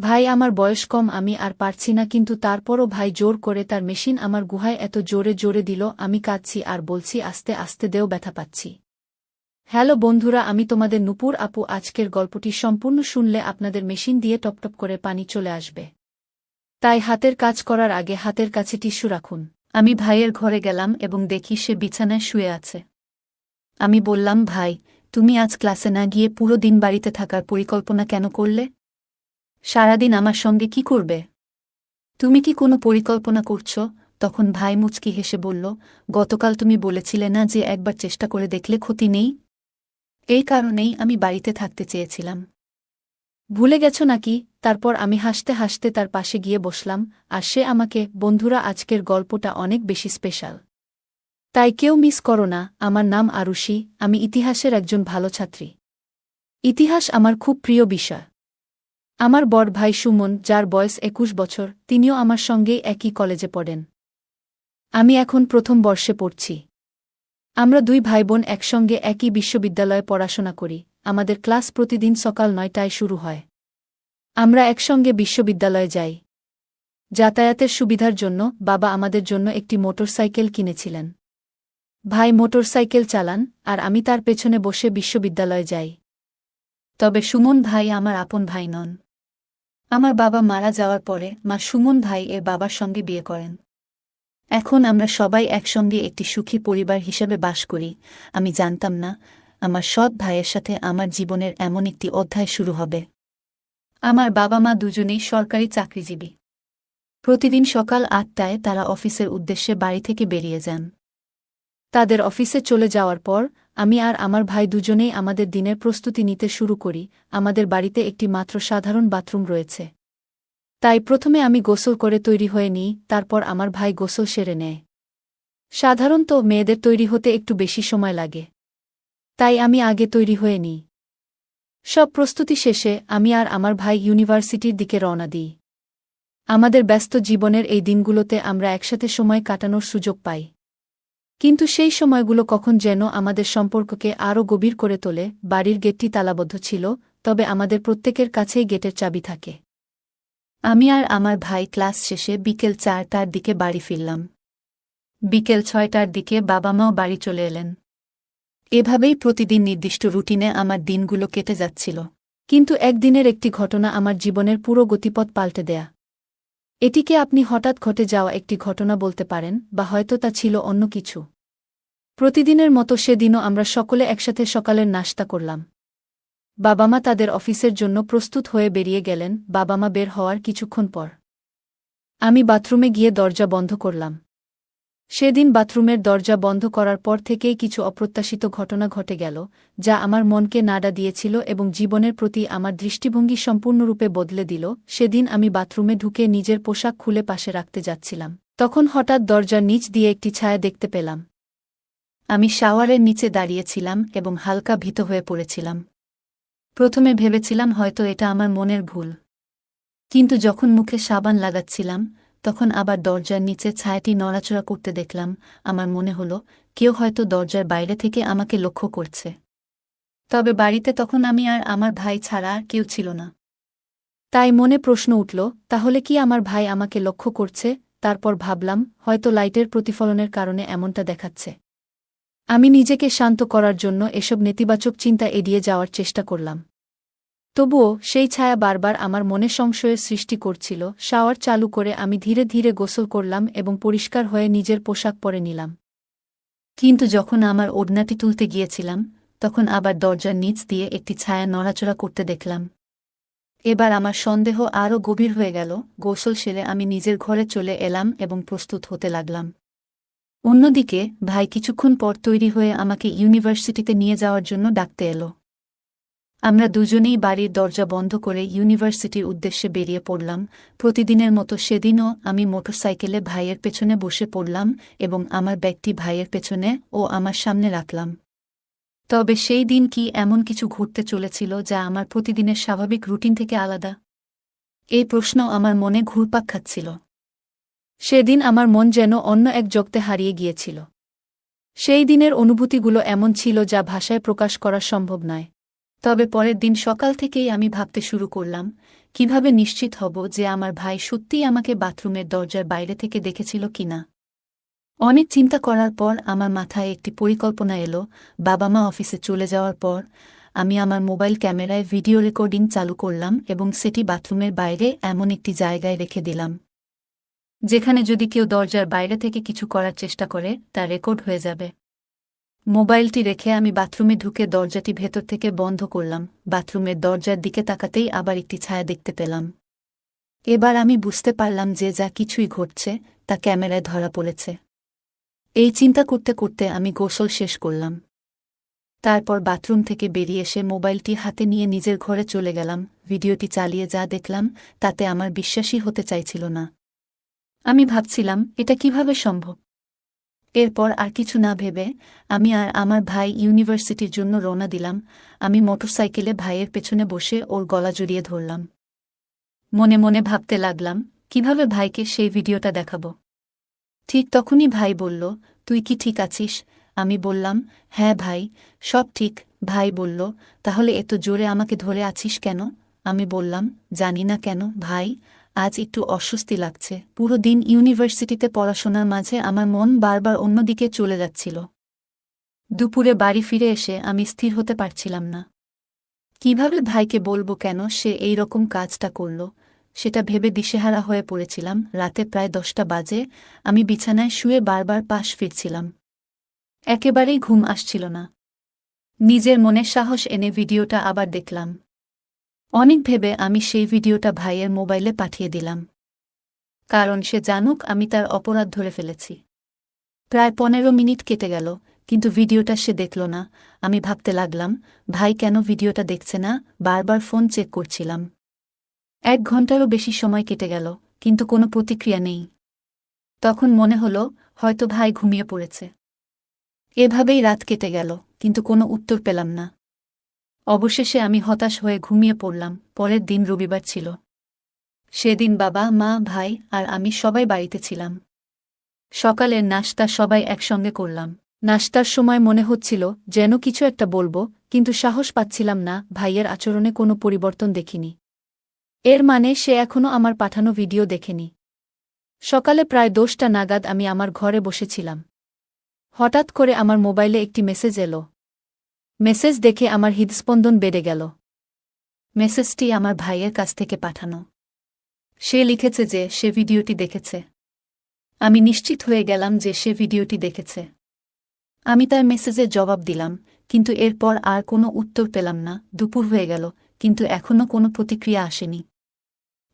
ভাই আমার বয়স কম, আমি আর পারছি না, কিন্তু তারপরও ভাই জোর করে তার মেশিন আমার গুহায় এত জোরে জোরে দিল, আমি কাঁদছি আর বলছি, আস্তে আস্তে দেও ব্যথা পাচ্ছি। হ্যালো বন্ধুরা, আমি তোমাদের নুপুর আপু, আজকের গল্পটি সম্পূর্ণ শুনলে আপনাদের মেশিন দিয়ে টপটপ করে পানি চলে আসবে। তাই হাতের কাজ করার আগে হাতের কাছে টিস্যু রাখুন। আমি ভাইয়ের ঘরে গেলাম এবং দেখি সে বিছানায় শুয়ে আছে। আমি বললাম, ভাই, তুমি আজ ক্লাসে না গিয়ে পুরো দিন বাড়িতে থাকার পরিকল্পনা কেন করলে? সারাদিন আমার সঙ্গে কি করবে? তুমি কি কোনো পরিকল্পনা করছ? তখন ভাই মুচকি হেসে বলল, গতকাল তুমি বলেছিলে না যে একবার চেষ্টা করে দেখলে ক্ষতি নেই? এই কারণেই আমি বাড়িতে থাকতে চেয়েছিলাম। ভুলে গেছ নাকি? তারপর আমি হাসতে হাসতে তার পাশে গিয়ে বসলাম, আর সে আমাকে, বন্ধুরা, আজকের গল্পটা অনেক বেশি স্পেশাল। তাই কেউ মিস করো না, আমার নাম আরুষি, আমি ইতিহাসের একজন ভালো ছাত্রী। ইতিহাস আমার খুব প্রিয় বিষয়। আমার বড় ভাই সুমন, যার বয়স একুশ বছর, তিনিও আমার সঙ্গেই একই কলেজে পড়েন। আমি এখন প্রথম বর্ষে পড়ছি। আমরা দুই ভাই বোন একসঙ্গে একই বিশ্ববিদ্যালয়ে পড়াশোনা করি। আমাদের ক্লাস প্রতিদিন সকাল নয়টায় শুরু হয়। আমরা একসঙ্গে বিশ্ববিদ্যালয়ে যাই। যাতায়াতের সুবিধার জন্য বাবা আমাদের জন্য একটি মোটরসাইকেল কিনেছিলেন। ভাই মোটরসাইকেল চালান, আর আমি তার পেছনে বসে বিশ্ববিদ্যালয়ে যাই। তবে সুমন ভাই আমার আপন ভাই নন। আমার বাবা মারা যাওয়ার পরে মা সুমন ভাই এর বাবার সঙ্গে বিয়ে করেন। এখন আমরা সবাই একসঙ্গে একটি সুখী পরিবার হিসেবে বাস করি। আমি জানতাম না, আমার সৎ ভাইয়ের সাথে আমার জীবনের এমন একটি অধ্যায় শুরু হবে। আমার বাবা মা দুজনেই সরকারি চাকরিজীবী। প্রতিদিন সকাল আটটায় তারা অফিসের উদ্দেশ্যে বাড়ি থেকে বেরিয়ে যান। তাদের অফিসে চলে যাওয়ার পর আমি আর আমার ভাই দুজনেই আমাদের দিনের প্রস্তুতি নিতে শুরু করি, আমাদের বাড়িতে একটি মাত্র সাধারণ বাথরুম রয়েছে। তাই প্রথমে আমি গোসল করে তৈরি হয়ে নিই, তারপর আমার ভাই গোসল সেরে নেয়। সাধারণত মেয়েদের তৈরি হতে একটু বেশি সময় লাগে। তাই আমি আগে তৈরি হয়ে নিই। সব প্রস্তুতি শেষে আমি আর আমার ভাই ইউনিভার্সিটির দিকে রওনা দিই। আমাদের ব্যস্ত জীবনের এই দিনগুলোতে আমরা একসাথে সময় কাটানোর সুযোগ পাই। কিন্তু সেই সময়গুলো কখন যেন আমাদের সম্পর্ককে আরও গভীর করে তোলে, বাড়ির গেটটি তালাবদ্ধ ছিল, তবে আমাদের প্রত্যেকের কাছেই গেটের চাবি থাকে। আমি আর আমার ভাই ক্লাস শেষে বিকেল চারটার দিকে বাড়ি ফিরলাম। বিকেল ছয়টার দিকে বাবা মাও বাড়ি চলে এলেন। এভাবেই প্রতিদিন নির্দিষ্ট রুটিনে আমার দিনগুলো কেটে যাচ্ছিল। কিন্তু একদিনের একটি ঘটনা আমার জীবনের পুরো গতিপথ পাল্টে দেয়া। এটিকে আপনি হঠাৎ ঘটে যাওয়া একটি ঘটনা বলতে পারেন, বা হয়তো তা ছিল অন্য কিছু। প্রতিদিনের মতো সেদিনও আমরা সকলে একসাথে সকালের নাস্তা করলাম। বাবা মা তাদের অফিসের জন্য প্রস্তুত হয়ে বেরিয়ে গেলেন বাবা মা বের হওয়ার কিছুক্ষণ পর। আমি বাথরুমে গিয়ে দরজা বন্ধ করলাম। সেদিন বাথরুমের দরজা বন্ধ করার পর থেকেই কিছু অপ্রত্যাশিত ঘটনা ঘটে গেল, যা আমার মনকে নাড়া দিয়েছিল এবং জীবনের প্রতি আমার দৃষ্টিভঙ্গি সম্পূর্ণরূপে বদলে দিল। সেদিন আমি বাথরুমে ঢুকে নিজের পোশাক খুলে পাশে রাখতে যাচ্ছিলাম। তখন হঠাৎ দরজার নিচ দিয়ে একটি ছায়া দেখতে পেলাম। আমি শাওয়ারের নিচে দাঁড়িয়েছিলাম এবং হালকা ভীত হয়ে পড়েছিলাম। প্রথমে ভেবেছিলাম হয়তো এটা আমার মনের ভুল। কিন্তু যখন মুখে সাবান লাগাচ্ছিলাম তখন আবার দরজার নিচে ছায়াটি নড়াচড়া করতে দেখলাম, আমার মনে হলো, কেউ হয়তো দরজার বাইরে থেকে আমাকে লক্ষ্য করছে। তবে বাড়িতে তখন আমি আর আমার ভাই ছাড়া আর কেউ ছিল না। তাই মনে প্রশ্ন উঠল, তাহলে কি আমার ভাই আমাকে লক্ষ্য করছে? তারপর ভাবলাম, হয়তো লাইটের প্রতিফলনের কারণে এমনটা দেখাচ্ছে। আমি নিজেকে শান্ত করার জন্য এসব নেতিবাচক চিন্তা এড়িয়ে যাওয়ার চেষ্টা করলাম। তবুও সেই ছায়া বারবার আমার মনে সংশয়ের সৃষ্টি করছিল, শাওয়ার চালু করে আমি ধীরে ধীরে গোসল করলাম এবং পরিষ্কার হয়ে নিজের পোশাক পরে নিলাম। কিন্তু যখন আমার ওড়নাটি তুলতে গিয়েছিলাম, তখন আবার দরজার নিচ দিয়ে একটি ছায়া নড়াচড়া করতে দেখলাম। এবার আমার সন্দেহ আরও গভীর হয়ে গেল, গোসল সেরে আমি নিজের ঘরে চলে এলাম এবং প্রস্তুত হতে লাগলাম। অন্যদিকে, ভাই কিছুক্ষণ পর তৈরি হয়ে আমাকে ইউনিভার্সিটিতে নিয়ে যাওয়ার জন্য ডাকতে এলো। আমরা দুজনেই বাড়ির দরজা বন্ধ করে ইউনিভার্সিটির উদ্দেশ্যে বেরিয়ে পড়লাম। প্রতিদিনের মতো সেদিনও আমি মোটরসাইকেলে ভাইয়ের পেছনে বসে পড়লাম এবং আমার ব্যাগটি ভাইয়ের পেছনে ও আমার সামনে রাখলাম। তবে সেই দিন কি এমন কিছু ঘটতে চলেছিল যা আমার প্রতিদিনের স্বাভাবিক রুটিন থেকে আলাদা? এই প্রশ্ন আমার মনে ঘুরপাক খাচ্ছিল। সেদিন আমার মন যেন অন্য এক জগতে হারিয়ে গিয়েছিল। সেই দিনের অনুভূতিগুলো এমন ছিল যা ভাষায় প্রকাশ করা সম্ভব নয়। তবে পরের দিন সকাল থেকেই আমি ভাবতে শুরু করলাম, কীভাবে নিশ্চিত হব যে আমার ভাই সত্যিই আমাকে বাথরুমের দরজার বাইরে থেকে দেখেছিল কিনা। অনেক চিন্তা করার পর আমার মাথায় একটি পরিকল্পনা এলো বাবা মা অফিসে চলে যাওয়ার পর আমি আমার মোবাইল ক্যামেরায় ভিডিও রেকর্ডিং চালু করলাম এবং সেটি বাথরুমের বাইরে এমন একটি জায়গায় রেখে দিলাম, যেখানে যদি কেউ দরজার বাইরে থেকে কিছু করার চেষ্টা করে তা রেকর্ড হয়ে যাবে। মোবাইলটি রেখে আমি বাথরুমে ঢুকে দরজাটি ভেতর থেকে বন্ধ করলাম। বাথরুমের দরজার দিকে তাকাতেই আবার একটি ছায়া দেখতে পেলাম। এবার আমি বুঝতে পারলাম যে যা কিছুই ঘটছে, তা ক্যামেরায় ধরা পড়েছে। এই চিন্তা করতে করতে আমি গোসল শেষ করলাম। তারপর বাথরুম থেকে বেরিয়ে এসে মোবাইলটি হাতে নিয়ে নিজের ঘরে চলে গেলাম। ভিডিওটি চালিয়ে যা দেখলাম, তাতে আমার বিশ্বাসই হতে চাইছিল না। আমি ভাবছিলাম, এটা কীভাবে সম্ভব? এরপর আর কিছু না ভেবে আমি আর আমার ভাই ইউনিভার্সিটির জন্য রওনা দিলাম। আমি মোটরসাইকেলে ভাইয়ের পেছনে বসে ওর গলা জড়িয়ে ধরলাম। মনে মনে ভাবতে লাগলাম, কীভাবে ভাইকে সেই ভিডিওটা দেখাব? ঠিক তখনই ভাই বলল, তুই কি ঠিক আছিস? আমি বললাম হ্যাঁ ভাই, সব ঠিক। ভাই বলল, তাহলে এত জোরে আমাকে ধরে আছিস কেন? আমি বললাম, জানি না কেন ভাই আজ একটু অস্বস্তি লাগছে। পুরো দিন ইউনিভার্সিটিতে পড়াশোনার মাঝে আমার মন বারবার অন্যদিকে চলে যাচ্ছিল। দুপুরে বাড়ি ফিরে এসে আমি স্থির হতে পারছিলাম না। কীভাবে ভাইকে বলব কেন সে এই রকম কাজটা করল? সেটা ভেবে দিশেহারা হয়ে পড়েছিলাম। রাতে প্রায় দশটা বাজে, আমি বিছানায় শুয়ে বারবার পাশ ফিরছিলাম। একেবারেই ঘুম আসছিল না। নিজের মনে সাহস এনে ভিডিওটা আবার দেখলাম। অনেক ভেবে আমি সেই ভিডিওটা ভাইয়ের মোবাইলে পাঠিয়ে দিলাম। কারণ সে জানুক আমি তার অপরাধ ধরে ফেলেছি। প্রায় পনেরো মিনিট কেটে গেল, কিন্তু ভিডিওটা সে দেখল না। আমি ভাবতে লাগলাম, ভাই, কেন ভিডিওটা দেখছে না? বারবার ফোন চেক করছিলাম। এক ঘন্টারও বেশি সময় কেটে গেল, কিন্তু কোনো প্রতিক্রিয়া নেই। তখন মনে হল, হয়তো ভাই ঘুমিয়ে পড়েছে। এভাবেই রাত কেটে গেল, কিন্তু কোনো উত্তর পেলাম না। অবশেষে আমি হতাশ হয়ে ঘুমিয়ে পড়লাম, পরের দিন রবিবার ছিল। সেদিন বাবা, মা, ভাই আর আমি সবাই বাড়িতে ছিলাম। সকালের নাশতা সবাই একসঙ্গে করলাম। নাস্তার সময় মনে হচ্ছিল যেন কিছু একটা বলব, কিন্তু সাহস পাচ্ছিলাম না, ভাইয়ের আচরণে কোনো পরিবর্তন দেখিনি। এর মানে সে এখনও আমার পাঠানো ভিডিও দেখেনি। সকালে প্রায় দশটা নাগাদ আমি আমার ঘরে বসেছিলাম। হঠাৎ করে আমার মোবাইলে একটি মেসেজ এলো। মেসেজ দেখে আমার হৃদস্পন্দন বেড়ে গেল। মেসেজটি আমার ভাইয়ের কাছ থেকে পাঠানো। সে লিখেছে যে সে ভিডিওটি দেখেছে। আমি নিশ্চিত হয়ে গেলাম যে সে ভিডিওটি দেখেছে। আমি তার মেসেজের জবাব দিলাম, কিন্তু এরপর আর কোনো উত্তর পেলাম না। দুপুর হয়ে গেল, কিন্তু এখনও কোনো প্রতিক্রিয়া আসেনি।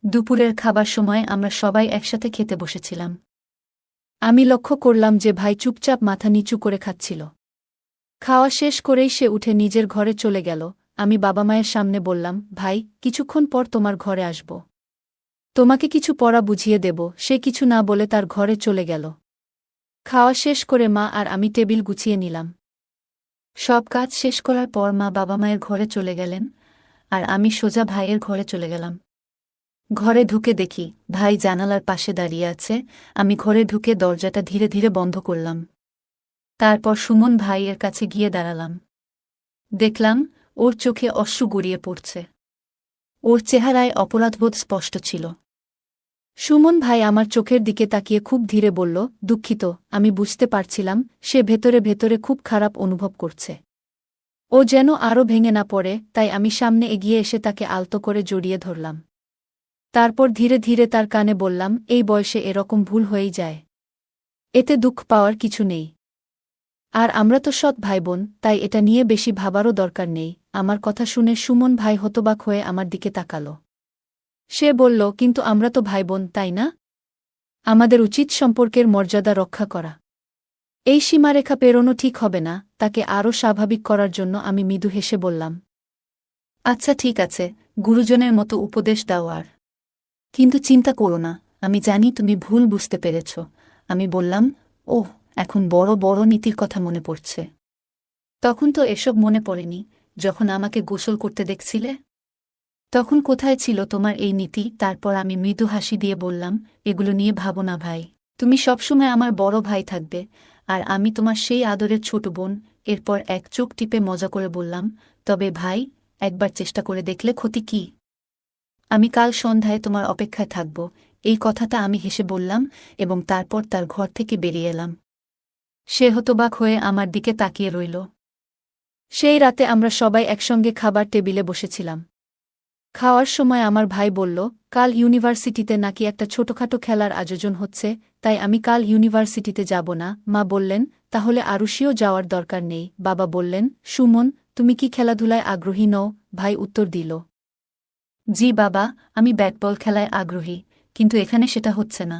দুপুরের খাবার সময় আমরা সবাই একসাথে খেতে বসেছিলাম। আমি লক্ষ্য করলাম যে ভাই চুপচাপ মাথা নিচু করে খাচ্ছিল। খাওয়া শেষ করেই সে উঠে নিজের ঘরে চলে গেল। আমি বাবা মায়ের সামনে বললাম, ভাই, কিছুক্ষণ পর তোমার ঘরে আসব। তোমাকে কিছু পড়া বুঝিয়ে দেব। সে কিছু না বলে তার ঘরে চলে গেল। খাওয়া শেষ করে মা আর আমি টেবিল গুছিয়ে নিলাম। সব কাজ শেষ করার পর মা বাবা মায়ের ঘরে চলে গেলেন আর আমি সোজা ভাইয়ের ঘরে চলে গেলাম। ঘরে ঢুকে দেখি, ভাই জানালার পাশে দাঁড়িয়ে আছে। আমি ঘরে ঢুকে দরজাটা ধীরে ধীরে বন্ধ করলাম। তারপর সুমন ভাইয়ের কাছে গিয়ে দাঁড়ালাম। দেখলাম, ওর চোখে অশ্রু গড়িয়ে পড়ছে। ওর চেহারায় অপরাধবোধ স্পষ্ট ছিল। সুমন ভাই আমার চোখের দিকে তাকিয়ে খুব ধীরে বলল, দুঃখিত, আমি বুঝতে পারছিলাম, সে ভেতরে ভেতরে খুব খারাপ অনুভব করছে। ও যেন আরও ভেঙে না পড়ে, তাই আমি সামনে এগিয়ে এসে তাকে আলতো করে জড়িয়ে ধরলাম। তারপর ধীরে ধীরে তার কানে বললাম, এই বয়সে এরকম ভুল হয়েই যায়। এতে দুঃখ পাওয়ার কিছু নেই। আর আমরা তো সৎ ভাইবোন, তাই এটা নিয়ে বেশি ভাবারও দরকার নেই। আমার কথা শুনে সুমন ভাই হতবাক হয়ে আমার দিকে তাকাল। সে বলল, কিন্তু আমরা তো ভাইবোন, তাই না? আমাদের উচিত সম্পর্কের মর্যাদা রক্ষা করা। এই সীমারেখা পেরোনো ঠিক হবে না, তাকে আরও স্বাভাবিক করার জন্য আমি মৃদু হেসে বললাম আচ্ছা ঠিক আছে, গুরুজনের মতো উপদেশ দাও আর। কিন্তু চিন্তা করো না, আমি জানি তুমি ভুল বুঝতে পেরেছ। আমি বললাম, ওহ এখন বড় বড় নীতির কথা মনে পড়ছে। তখন তো এসব মনে পড়েনি, যখন আমাকে গোসল করতে দেখছিলে? তখন কোথায় ছিল তোমার এই নীতি? তারপর আমি মৃদু হাসি দিয়ে বললাম, এগুলো নিয়ে ভাবো না ভাই। তুমি সবসময় আমার বড় ভাই থাকবে, আর আমি তোমার সেই আদরের ছোট বোন। এরপর এক চোখ টিপে মজা করে বললাম, তবে ভাই, একবার চেষ্টা করে দেখলে ক্ষতি কি? আমি কাল সন্ধ্যায় তোমার অপেক্ষায় থাকব, এই কথাটা আমি হেসে বললাম এবং তারপর তার ঘর থেকে বেরিয়ে এলাম। সে হতবাক হয়ে আমার দিকে তাকিয়ে রইল। সেই রাতে আমরা সবাই একসঙ্গে খাবার টেবিলে বসেছিলাম। খাওয়ার সময় আমার ভাই বলল, কাল ইউনিভার্সিটিতে নাকি একটা ছোটখাটো খেলার আয়োজন হচ্ছে, তাই আমি কাল ইউনিভার্সিটিতে যাব না। মা বললেন, তাহলে আরুষিও যাওয়ার দরকার নেই। বাবা বললেন, সুমন, তুমি কি খেলাধুলায় আগ্রহী নও? ভাই উত্তর দিল, জি বাবা, আমি ব্যাটবল খেলায় আগ্রহী, কিন্তু এখানে সেটা হচ্ছে না।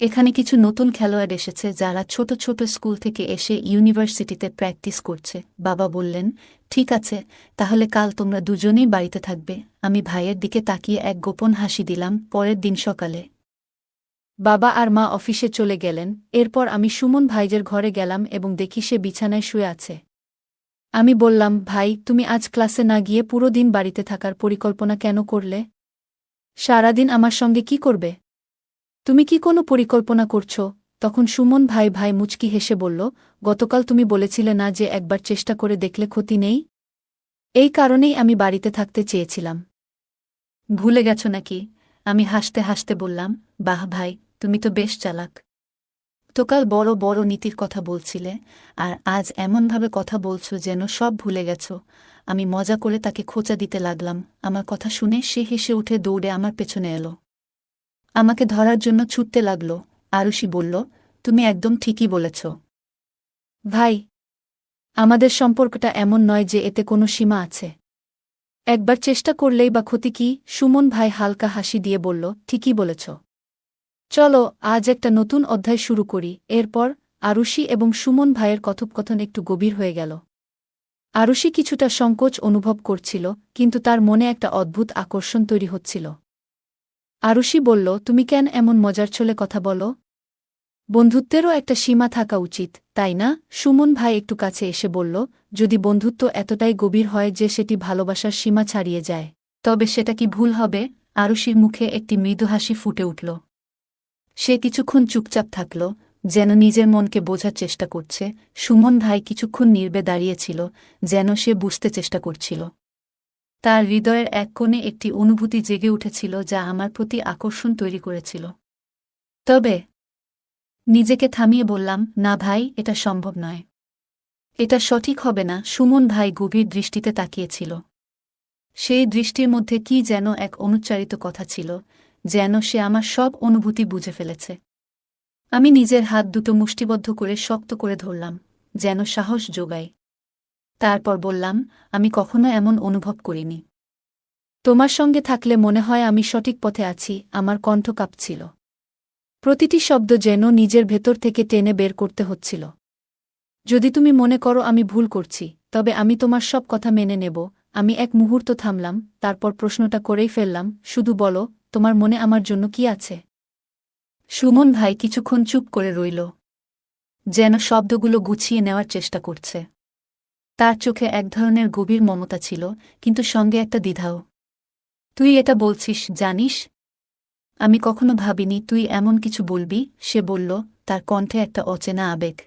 এখানে কিছু নতুন খেলোয়াড় এসেছে যারা ছোট ছোট স্কুল থেকে এসে ইউনিভার্সিটিতে প্র্যাকটিস করছে। বাবা বললেন, ঠিক আছে, তাহলে কাল তোমরা দুজনেই বাড়িতে থাকবে। আমি ভাইয়ের দিকে তাকিয়ে এক গোপন হাসি দিলাম পরের দিন সকালে। বাবা আর মা অফিসে চলে গেলেন। এরপর আমি সুমন ভাইজের ঘরে গেলাম এবং দেখি সে বিছানায় শুয়ে আছে। আমি বললাম, ভাই, তুমি আজ ক্লাসে না গিয়ে পুরো দিন বাড়িতে থাকার পরিকল্পনা কেন করলে? সারাদিন আমার সঙ্গে কি করবে? তুমি কি কোনো পরিকল্পনা করছ? তখন সুমন ভাই ভাই মুচকি হেসে বলল, গতকাল তুমি বলেছিলে না যে একবার চেষ্টা করে দেখলে ক্ষতি নেই? এই কারণেই আমি বাড়িতে থাকতে চেয়েছিলাম। ভুলে গেছ নাকি? আমি হাসতে হাসতে বললাম, বাহ ভাই, তুমি তো বেশ চালাক। তোকাল বড় বড় নীতির কথা বলছিলে, আর আজ এমনভাবে কথা বলছো যেন সব ভুলে গেছ। আমি মজা করে তাকে খোঁচা দিতে লাগলাম। আমার কথা শুনে সে হেসে উঠে দৌড়ে আমার পেছনে এলো। আমাকে ধরার জন্য ছুটতে লাগল। আরুষি বলল, তুমি একদম ঠিকই বলেছ। ভাই, আমাদের সম্পর্কটা এমন নয় যে এতে কোনো সীমা আছে। একবার চেষ্টা করলেই বা ক্ষতি কি? সুমন ভাই হালকা হাসি দিয়ে বলল, ঠিকই বলেছ। চলো, আজ একটা নতুন অধ্যায় শুরু করি। এরপর আরুষি এবং সুমন ভাইয়ের কথোপকথন একটু গভীর হয়ে গেল। আরুষি কিছুটা সংকোচ অনুভব করছিল, কিন্তু তার মনে একটা অদ্ভুত আকর্ষণ তৈরি হচ্ছিল। আরুষি বলল, তুমি কেন এমন মজার ছলে কথা বলো? বন্ধুত্বেরও একটা সীমা থাকা উচিত, তাই না? সুমন ভাই একটু কাছে এসে বলল, যদি বন্ধুত্ব এতটাই গভীর হয় যে সেটি ভালোবাসার সীমা ছাড়িয়ে যায়, তবে সেটা কি ভুল হবে? আরুষির মুখে একটি মৃদু হাসি ফুটে উঠল। সে কিছুক্ষণ চুপচাপ থাকল, যেন নিজের মনকে বোঝার চেষ্টা করছে। সুমন ভাই কিছুক্ষণ নির্বে দাঁড়িয়েছিল যেন সে বুঝতে চেষ্টা করছিল। তার হৃদয়ের এক কোণে একটি অনুভূতি জেগে উঠেছিল যা আমার প্রতি আকর্ষণ তৈরি করেছিল। তবে, নিজেকে থামিয়ে বললাম, না ভাই, এটা সম্ভব নয়। এটা সঠিক হবে না। সুমন ভাই গভীর দৃষ্টিতে তাকিয়েছিল। সেই দৃষ্টির মধ্যে কি যেন এক অনুচ্চারিত কথা ছিল, যেন সে আমার সব অনুভূতি বুঝে ফেলেছে। আমি নিজের হাত দুটো মুষ্টিবদ্ধ করে শক্ত করে ধরলাম, যেন সাহস যোগায়। তারপর বললাম, আমি কখনো এমন অনুভব করিনি। তোমার সঙ্গে থাকলে মনে হয় আমি সঠিক পথে আছি, আমার কণ্ঠ কাঁপছিল। প্রতিটি শব্দ যেন নিজের ভেতর থেকে টেনে বের করতে হচ্ছিল। যদি তুমি মনে করো আমি ভুল করছি, তবে আমি তোমার সব কথা মেনে নেব, আমি এক মুহূর্ত থামলাম, তারপর প্রশ্নটা করেই ফেললাম, শুধু বলো, তোমার মনে আমার জন্য কি আছে? সুমন ভাই কিছুক্ষণ চুপ করে রইল। যেন শব্দগুলো গুছিয়ে নেওয়ার চেষ্টা করছে। তার চোখে এক ধরনের গভীর মমতা ছিল, কিন্তু সঙ্গে একটা দ্বিধাও। তুই এটা বলছিস, জানিস? আমি কখনো ভাবিনি তুই এমন কিছু বলবি, সে বলল, তার কণ্ঠে একটা অচেনা আবেগ।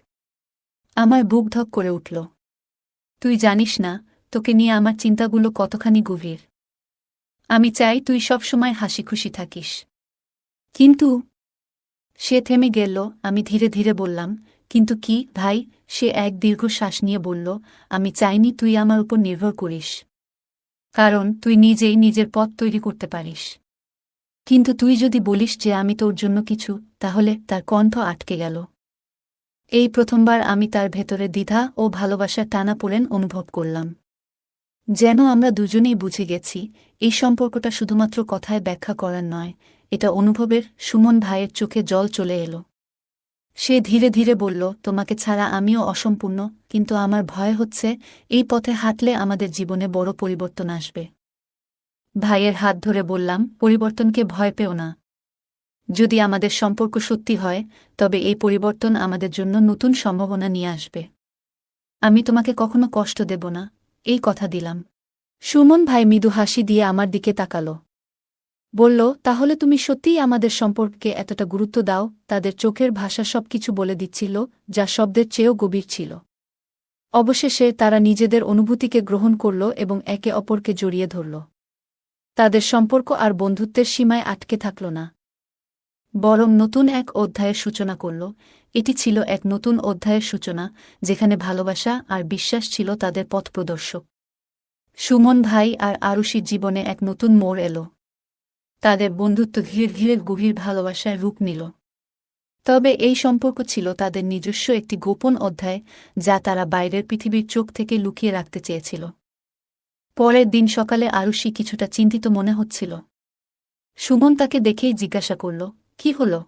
আমার বুক ধক করে উঠল। তুই জানিস না, তোকে নিয়ে আমার চিন্তাগুলো কতখানি গভীর। আমি চাই তুই সবসময় হাসি খুশি থাকিস। কিন্তু? সে থেমে গেল, আমি ধীরে ধীরে বললাম কিন্তু কি, ভাই? সে এক দীর্ঘ শ্বাস নিয়ে বলল, আমি চাইনি তুই আমার উপর নির্ভর করিস। কারণ তুই নিজেই নিজের পথ তৈরি করতে পারিস। কিন্তু তুই যদি বলিস যে আমি তোর জন্য কিছু, তাহলে তার কণ্ঠ আটকে গেল। এই প্রথমবার আমি তার ভেতরে দ্বিধা ও ভালোবাসার টানাপোড়েন অনুভব করলাম। যেন আমরা দুজনেই বুঝে গেছি, এই সম্পর্কটা শুধুমাত্র কথায় ব্যাখ্যা করার নয়, এটা অনুভবের সুমন ভাইয়ের চোখে জল চলে এলো। সে ধীরে ধীরে বলল, তোমাকে ছাড়া আমিও অসম্পূর্ণ, কিন্তু আমার ভয় হচ্ছে, এই পথে হাঁটলে আমাদের জীবনে বড় পরিবর্তন আসবে। ভাইয়ের হাত ধরে বললাম, পরিবর্তনকে ভয় পেও না। যদি আমাদের সম্পর্ক সত্যি হয়, তবে এই পরিবর্তন আমাদের জন্য নতুন সম্ভাবনা নিয়ে আসবে। আমি তোমাকে কখনো কষ্ট দেব না। এই কথা দিলাম। সুমন ভাই মৃদু হাসি দিয়ে আমার দিকে তাকাল। বলল, তাহলে তুমি সত্যিই আমাদের সম্পর্কে এতটা গুরুত্ব দাও, তাদের চোখের ভাষা সবকিছু বলে দিচ্ছিল, যা শব্দের চেয়েও গভীর ছিল। অবশেষে তারা নিজেদের অনুভূতিকে গ্রহণ করল এবং একে অপরকে জড়িয়ে ধরল। তাদের সম্পর্ক আর বন্ধুত্বের সীমায় আটকে থাকল না। বরং নতুন এক অধ্যায়ের সূচনা করল। এটি ছিল এক নতুন অধ্যায়ের সূচনা, যেখানে ভালোবাসা আর বিশ্বাস ছিল তাদের পথপ্রদর্শক। সুমন ভাই আর আরুষির জীবনে এক নতুন মোড় এল। তাদের বন্ধুত্ব ধীরে ধীরে গভীর ভালোবাসায় রূপ নিল। তবে এই সম্পর্ক ছিল তাদের নিজস্ব একটি গোপন অধ্যায় যা তারা বাইরের পৃথিবীর চোখ থেকে লুকিয়ে রাখতে চেয়েছিল। পরের দিন সকালে আরুষি কিছুটা চিন্তিত মনে হচ্ছিল। সুমন তাকে দেখেই জিজ্ঞাসা করল, কি হল?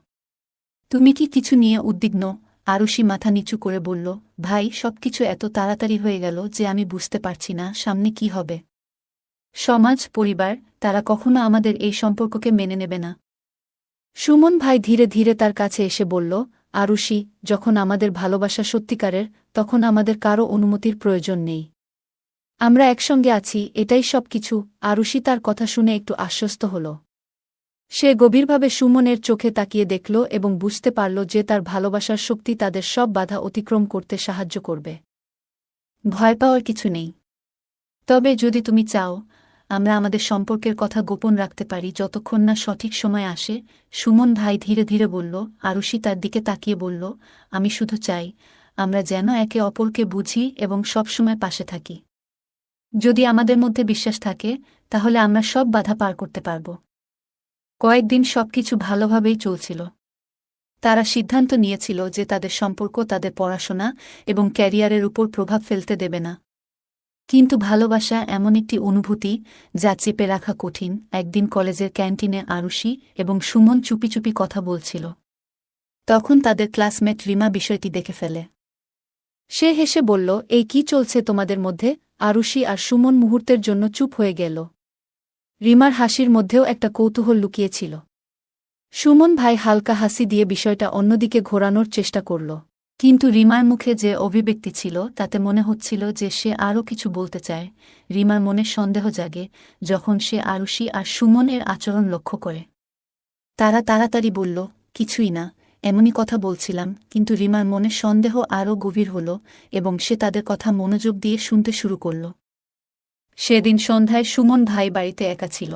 তুমি কি কিছু নিয়ে উদ্বিগ্ন? আরুষি মাথা নিচু করে বলল, ভাই, সবকিছু এত তাড়াতাড়ি হয়ে গেল যে আমি বুঝতে পারছি না সামনে কি হবে। সমাজ, পরিবার, তারা কখনো আমাদের এই সম্পর্ককে মেনে নেবে না। সুমন ভাই ধীরে ধীরে তার কাছে এসে বলল, আরুষি, যখন আমাদের ভালোবাসা সত্যিকারের, তখন আমাদের কারও অনুমতির প্রয়োজন নেই। আমরা একসঙ্গে আছি, এটাই সব কিছু আরুষি তার কথা শুনে একটু আশ্বস্ত হল। সে গভীরভাবে সুমনের চোখে তাকিয়ে দেখল এবং বুঝতে পারল যে তার ভালোবাসার শক্তি তাদের সব বাধা অতিক্রম করতে সাহায্য করবে। ভয় পাওয়ার কিছু নেই। তবে যদি তুমি চাও আমরা আমাদের সম্পর্কের কথা গোপন রাখতে পারি যতক্ষণ না সঠিক সময় আসে। সুমন ভাই ধীরে ধীরে বলল, আরুষি তার দিকে তাকিয়ে বলল, আমি শুধু চাই আমরা যেন একে অপরকে বুঝি এবং সবসময় পাশে থাকি। যদি আমাদের মধ্যে বিশ্বাস থাকে, তাহলে আমরা সব বাধা পার করতে পারব। কয়েকদিন সবকিছু ভালোভাবেই চলছিল। তারা সিদ্ধান্ত নিয়েছিল যে তাদের সম্পর্ক, তাদের পড়াশোনা এবং ক্যারিয়ারের উপর প্রভাব ফেলতে দেবে না। কিন্তু ভালোবাসা এমন একটি অনুভূতি যা চেপে রাখা কঠিন। একদিন কলেজের ক্যান্টিনে আরুষি এবং সুমন চুপি চুপি কথা বলছিল। তখন তাদের ক্লাসমেট রিমা বিষয়টি দেখে ফেলে। সে হেসে বলল, এই কি চলছে তোমাদের মধ্যে? আরুষি আর সুমন মুহূর্তের জন্য চুপ হয়ে গেল রিমার হাসির মধ্যেও একটা কৌতূহল লুকিয়েছিল। সুমন ভাই হালকা হাসি দিয়ে বিষয়টা অন্যদিকে ঘোরানোর চেষ্টা করল। কিন্তু রিমার মুখে যে অভিব্যক্তি ছিল, তাতে মনে হচ্ছিল যে সে আরও কিছু বলতে চায়। রিমার মনে সন্দেহ জাগে যখন সে আরুষি আর সুমনের আচরণ লক্ষ্য করে। তারা তাড়াতাড়ি বলল, কিছুই না, এমনই কথা বলছিলাম। কিন্তু রিমার মনে সন্দেহ আরও গভীর হল এবং সে তাদের কথা মনোযোগ দিয়ে শুনতে শুরু করল। সেদিন সন্ধ্যায় সুমন ভাই বাড়িতে একা ছিল।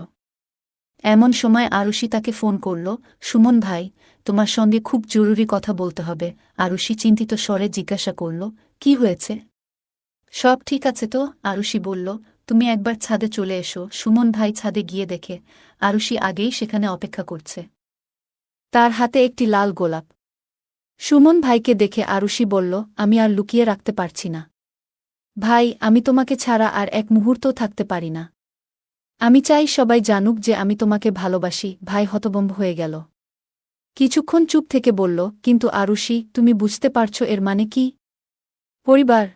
এমন সময় আরুষি তাকে ফোন করল, সুমন ভাই, তোমার সঙ্গে খুব জরুরি কথা বলতে হবে। আরুষি চিন্তিত স্বরে জিজ্ঞাসা করল, কি হয়েছে? সব ঠিক আছে তো? আরুষি বলল, তুমি একবার ছাদে চলে এসো, সুমন ভাই ছাদে গিয়ে দেখে। আরুষি আগেই সেখানে অপেক্ষা করছে। তার হাতে একটি লাল গোলাপ। সুমন ভাইকে দেখে আরুষি বলল, আমি আর লুকিয়ে রাখতে পারছি না। ভাই, আমি তোমাকে ছাড়া আর এক মুহূর্তও থাকতে পারি না। আমি চাই সবাই জানুক যে আমি তোমাকে ভালোবাসি, ভাই হতবম্ব হয়ে গেল। কিছুক্ষণ চুপ থেকে বলল, কিন্তু আরুষি, তুমি বুঝতে পারছ এর মানে কি? পরিবার।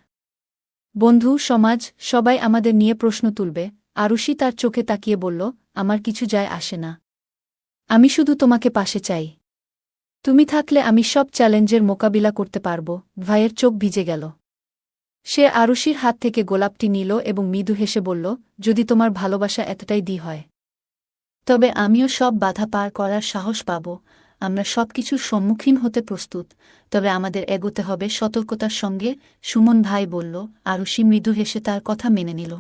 বন্ধু, সমাজ, সবাই আমাদের নিয়ে প্রশ্ন তুলবে। আরুষি তার চোখে তাকিয়ে বলল, আমার কিছু যায় আসে না। আমি শুধু তোমাকে পাশে চাই। তুমি থাকলে আমি সব চ্যালেঞ্জের মোকাবিলা করতে পারব। ভাইয়ের চোখ ভিজে গেল। সে আরুষির হাত থেকে গোলাপটি নিল এবং মৃদু হেসে বলল, যদি তোমার ভালোবাসা এতটাই দি হয়। তবে আমিও সব বাধা পার করার সাহস পাব। আমরা সব কিছুর সম্মুখীন হতে প্রস্তুত। তবে আমাদের এগোতে হবে সতর্কতার সঙ্গে, সুমন ভাই বলল। আরুষি মৃদু হেসে তার কথা মেনে নিল।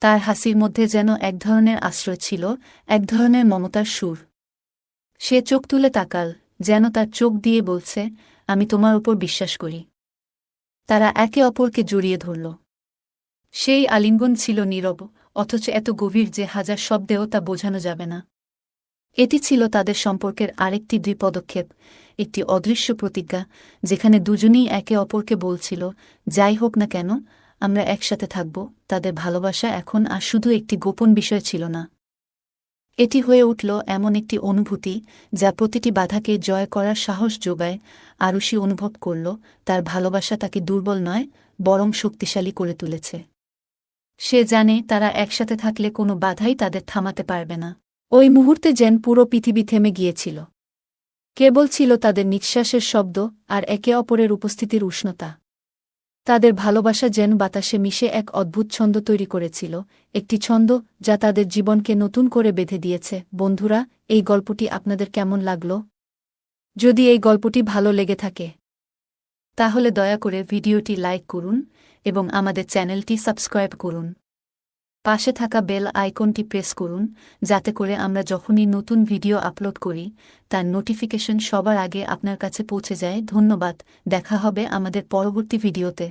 তার হাসির মধ্যে যেন এক ধরনের আশ্রয় ছিল, এক ধরনের মমতার সুর। সে চোখ তুলে তাকাল, যেন তার চোখ দিয়ে বলছে, আমি তোমার উপর বিশ্বাস করি। তারা একে অপরকে জড়িয়ে ধরল। সেই আলিঙ্গন ছিল নীরব, অথচ এত গভীর যে হাজার শব্দেও তা বোঝানো যাবে না। এটি ছিল তাদের সম্পর্কের আরেকটি দুই পদক্ষেপ একটি অদৃশ্য প্রতিজ্ঞা, যেখানে দুজনেই একে অপরকে বলছিল, যাই হোক না কেন, আমরা একসাথে থাকব, তাদের ভালোবাসা এখন আর শুধু একটি গোপন বিষয় ছিল না। এটি হয়ে উঠল এমন একটি অনুভূতি যা প্রতিটি বাধাকে জয় করার সাহস যোগায় আরুষি অনুভব করল তার ভালোবাসা তাকে দুর্বল নয়, বরং শক্তিশালী করে তুলেছে। সে জানে তারা একসাথে থাকলে কোনো বাধাই তাদের থামাতে পারবে না। ওই মুহূর্তে যেন পুরো পৃথিবী থেমে গিয়েছিল। কেবল ছিল তাদের নিঃশ্বাসের শব্দ আর একে অপরের উপস্থিতির উষ্ণতা। তাদের ভালোবাসা যেন বাতাসে মিশে এক অদ্ভুত ছন্দ তৈরি করেছিল, একটি ছন্দ যা তাদের জীবনকে নতুন করে বেঁধে দিয়েছে। বন্ধুরা, এই গল্পটি আপনাদের কেমন লাগল? যদি এই গল্পটি ভালো লেগে থাকে, তাহলে দয়া করে ভিডিওটি লাইক করুন এবং আমাদের চ্যানেলটি সাবস্ক্রাইব করুন। পাশে থাকা বেল আইকনটি প্রেস করুন, যাতে করে আমরা যখনই নতুন ভিডিও আপলোড করি, তার নোটিফিকেশন সবার আগে আপনার কাছে পৌঁছে যায়। ধন্যবাদ, দেখা হবে আমাদের পরবর্তী ভিডিওতে।